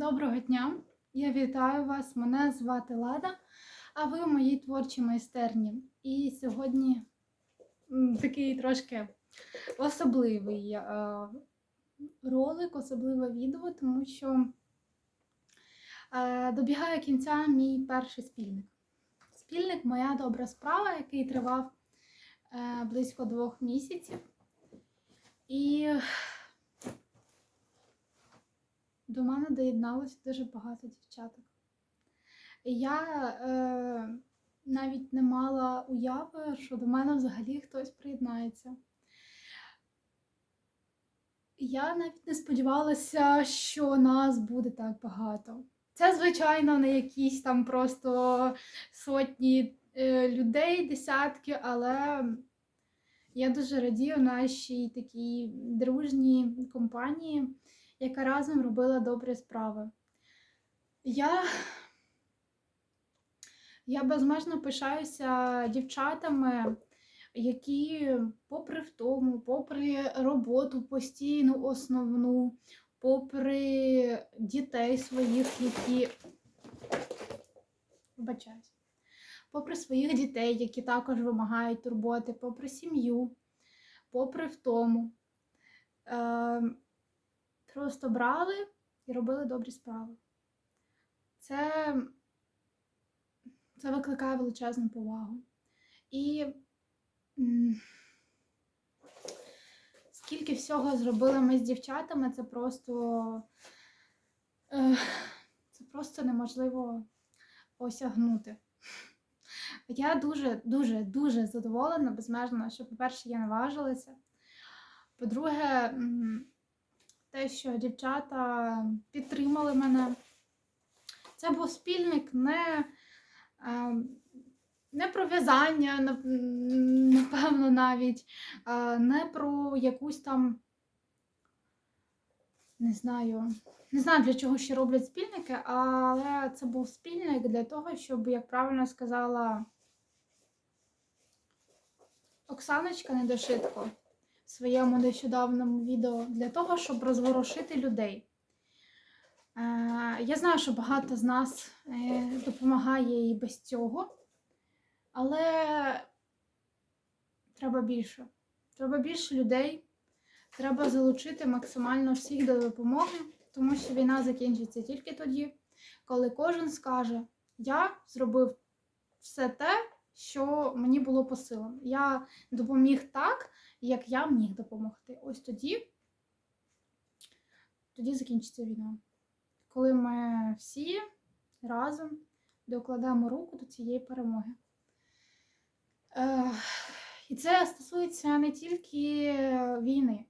Доброго дня! Я вітаю вас. Мене звати Лада, а ви в моїй творчій майстерні. І сьогодні такий трошки особливий е, ролик, особливе відео, тому що е, добігає кінця мій перший спільник. Спільник моя добра справа, який тривав е, близько двох місяців. І до мене доєдналося дуже багато дівчаток. Я е, навіть не мала уяви, що до мене взагалі хтось приєднається. Я навіть не сподівалася, що нас буде так багато. Це, звичайно, не якісь там просто сотні е, людей, десятки, але я дуже радію нашій такій дружній компанії, яка разом робила добрі справи. Я, я безмежно пишаюся дівчатами, які, попри втому, попри роботу постійну, основну, попри дітей своїх, які. Вибачаюсь. Попри своїх дітей, які також вимагають турботи, попри сім'ю, попри втому. Е, просто брали і робили добрі справи. Це, це викликає величезну повагу. І скільки всього зробили ми з дівчатами, це просто, це просто неможливо осягнути. Я дуже, дуже, задоволена, безмежно, що, по-перше, я наважилася. По-друге, те, що дівчата підтримали мене. Це був спільник не, е, не про в'язання, напевно, навіть, не про якусь там, не знаю, не знаю, для чого ще роблять спільники, але це був спільник для того, щоб, як правильно сказала Оксаночка Недошитко своєму нещодавному відео, для того, щоб розворушити людей. Е, Я знаю, що багато з нас е, допомагає і без цього, але треба більше. Треба більше людей, треба залучити максимально всіх до допомоги, тому що війна закінчиться тільки тоді, коли кожен скаже: Я зробив все те, що мені було по силам. Я допоміг так, як я міг допомогти. Ось тоді, тоді закінчиться війна. Коли ми всі разом докладемо руку до цієї перемоги. Е, і це стосується не тільки війни.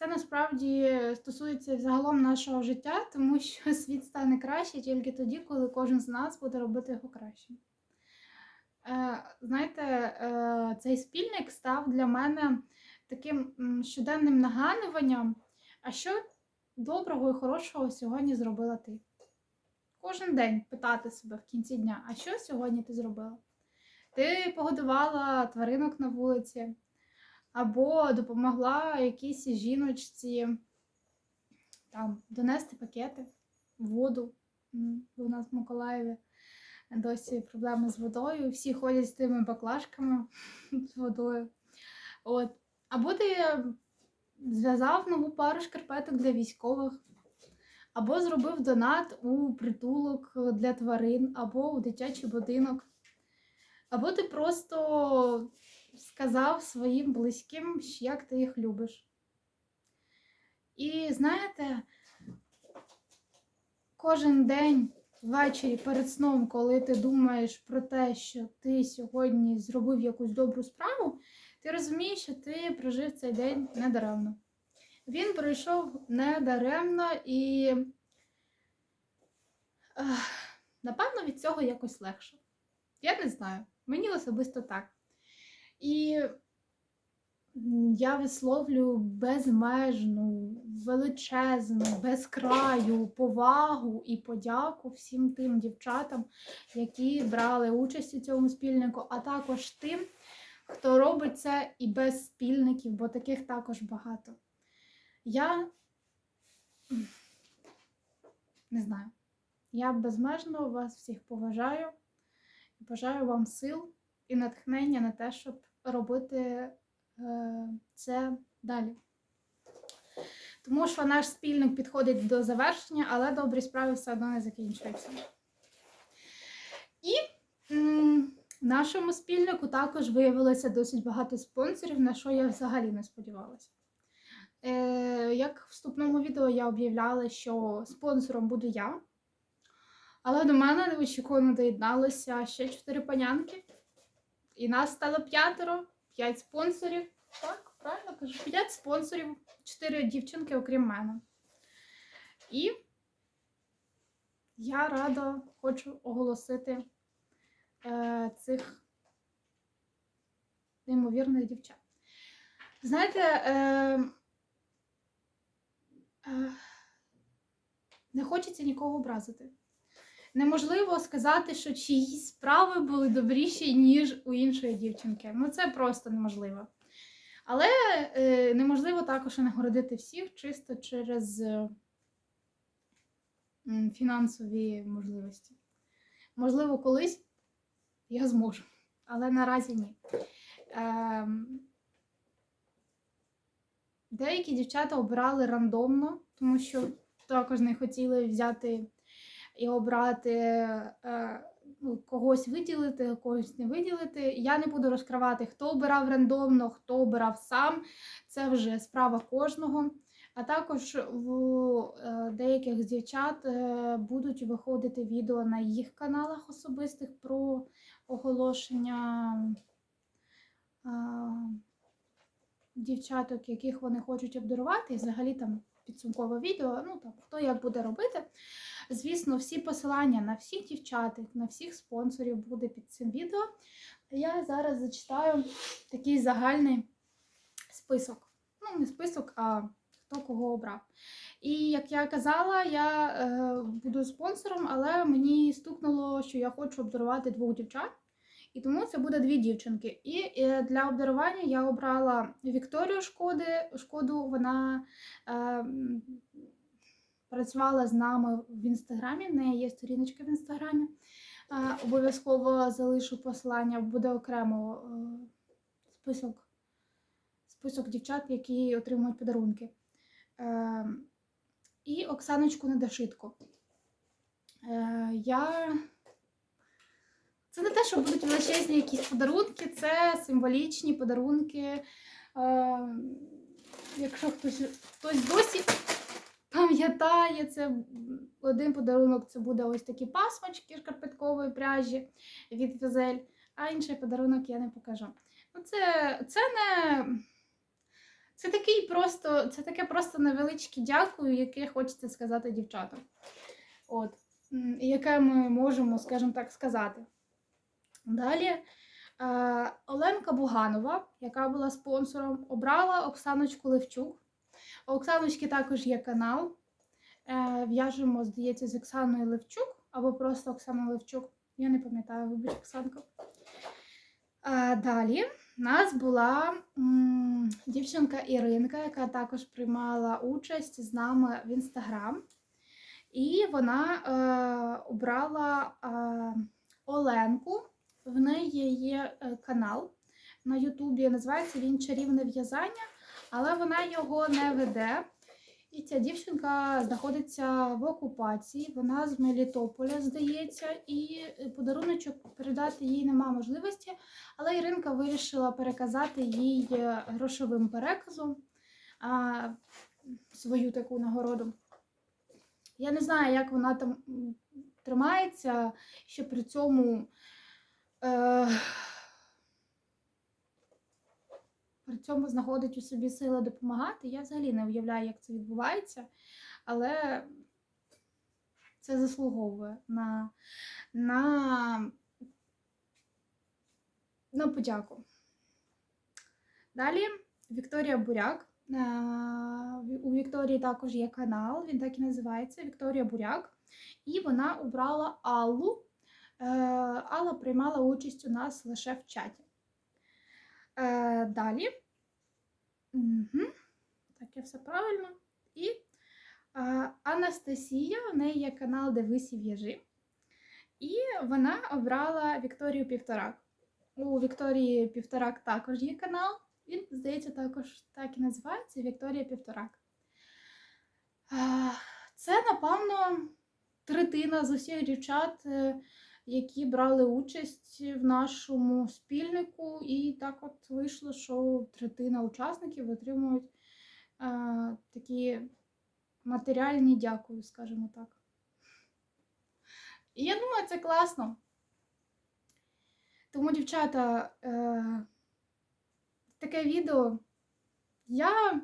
Це насправді стосується загалом нашого життя, тому що світ стане краще тільки тоді, коли кожен з нас буде робити його кращим. Е, знаєте, е, цей спільник став для мене таким щоденним нагадуванням, а що доброго і хорошого сьогодні зробила ти. Кожен день питати себе в кінці дня, а що сьогодні ти зробила? Ти погодувала тваринок на вулиці, або допомогла якійсь жіночці там, донести пакети, воду. У нас в Миколаєві досі проблеми з водою. Всі ходять з тими баклажками з водою. От. Або ти зв'язав нову пару шкарпеток для військових, або зробив донат у притулок для тварин, або у дитячий будинок. Або ти просто сказав своїм близьким, як ти їх любиш. І знаєте, кожен день ввечері перед сном, коли ти думаєш про те, що ти сьогодні зробив якусь добру справу, ти розумієш, що ти прожив цей день недаремно. Він пройшов недаремно і, напевно, від цього якось легше. Я не знаю. Мені особисто так. І я висловлюю безмежну, величезну, безкраю повагу і подяку всім тим дівчатам, які брали участь у цьому спільнику, а також тим, хто робить це і без спільників, бо таких також багато. Я не знаю. Я безмежно вас всіх поважаю і бажаю вам сил і натхнення на те, щоб робити це далі. Тому що наш спільник підходить до завершення, але добрі справи все одно не закінчуються. І м, нашому спільнику також виявилося досить багато спонсорів, на що я взагалі не сподівалася. Е, як в вступному відео я об'являла, що спонсором буду я, але до мене неочікувано доєдналося ще чотири панянки. І нас стало п'ятеро, п'ять спонсорів. Так, правильно кажу, п'ять спонсорів, чотири дівчинки, окрім мене. І я рада хочу оголосити е, цих неймовірних дівчат. Знаєте, е, е, не хочеться нікого образити. Неможливо сказати, що чиїсь справи були добріші, ніж у іншої дівчинки. Ну це просто неможливо. Але е, неможливо також нагородити всіх чисто через е, фінансові можливості. Можливо, колись я зможу, але наразі ні. Ем, деякі дівчата обирали рандомно, тому що також не хотіли взяти і обрати е, ну, когось виділити, когось не виділити. Я не буду розкривати, хто обирав рандомно, хто обирав сам. Це вже справа кожного. А також в е, деяких з дівчат е, будуть виходити відео на їх каналах особистих про оголошення дівчаток, яких вони хочуть обдарувати, і взагалі там підсумкове відео, ну там хто як буде робити. Звісно, всі посилання на всіх дівчаток, на всіх спонсорів буде під цим відео. Я зараз зачитаю такий загальний список. Ну, не список, а хто кого обрав. І як я казала, я е, буду спонсором, але мені стукнуло, що я хочу обдарувати двох дівчат. І тому це буде дві дівчинки. І е, для обдарування я обрала Вікторію Шкоди. Шкоду вона е, працювала з нами в інстаграмі. В неї є сторіночка в інстаграмі. Обов'язково залишу посилання, буде окремо е, список, список дівчат, які отримують подарунки. Е, і Оксаночку Недошитку. Е, я це не те, що будуть величезні якісь подарунки, це символічні подарунки. Якщо хтось, хтось досі пам'ятає, це один подарунок це буде ось такі пасмочки шкарпеткової пряжі від Візель, а інший подарунок я не покажу. Ну, це, це не. Це такий просто, це таке просто невеличке дякую, яке хочеться сказати дівчатам. От, яке ми можемо, скажімо так, сказати. Далі е, Оленка Буганова, яка була спонсором, обрала Оксаночку Левчук. Оксаночки також є канал. Е, В'яжемо, здається, з Оксаною Левчук або просто Оксана Левчук. Я не пам'ятаю, вибач, Оксанка. Е, Далі у нас була м, дівчинка Іринка, яка також приймала участь з нами в інстаграм. І вона е, обрала е, Оленку. В неї є е, канал на Ютубі, називається він Чарівне в'язання, але вона його не веде. І ця дівчинка знаходиться в окупації, вона з Мелітополя, здається, і подаруночок передати їй нема можливості. Але Іринка вирішила переказати їй е, грошовим переказом а, свою таку нагороду. Я не знаю, як вона там тримається, що при цьому. Е, при цьому знаходить у собі сили допомагати. Я взагалі не уявляю, як це відбувається, але це заслуговує на, на, на подяку. Далі Вікторія Буряк. Е, У Вікторії також є канал, він так і називається Вікторія Буряк. І вона обрала Аллу. Е, Алла приймала участь у нас лише в чаті. Далі. Угу. Так, я все правильно. І А, Анастасія, в неї є канал Дивись і в'яжи. І вона обрала Вікторію Півторак. У Вікторії Півторак також є канал. Він, здається, також так і називається Вікторія Півторак. Це, напевно, третина з усіх дівчат, е, які брали участь в нашому спільнику. І так от вийшло, що третина учасників отримують е, такі матеріальні дякую, скажімо так. І я думаю, це класно. Тому, дівчата, е, таке відео я.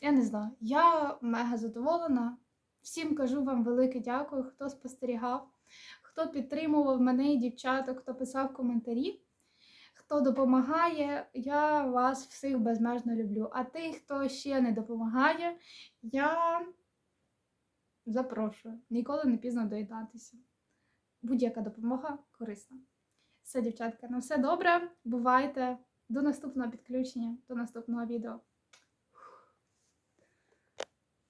Я не знаю, я мега задоволена. Всім кажу вам велике дякую, хто спостерігав, хто підтримував мене і дівчаток, хто писав коментарі, хто допомагає. Я вас всіх безмежно люблю. А тих, хто ще не допомагає, я запрошую. Ніколи не пізно доєднатися. Будь-яка допомога корисна. Все, дівчатка, на все добре. Бувайте. До наступного підключення, до наступного відео.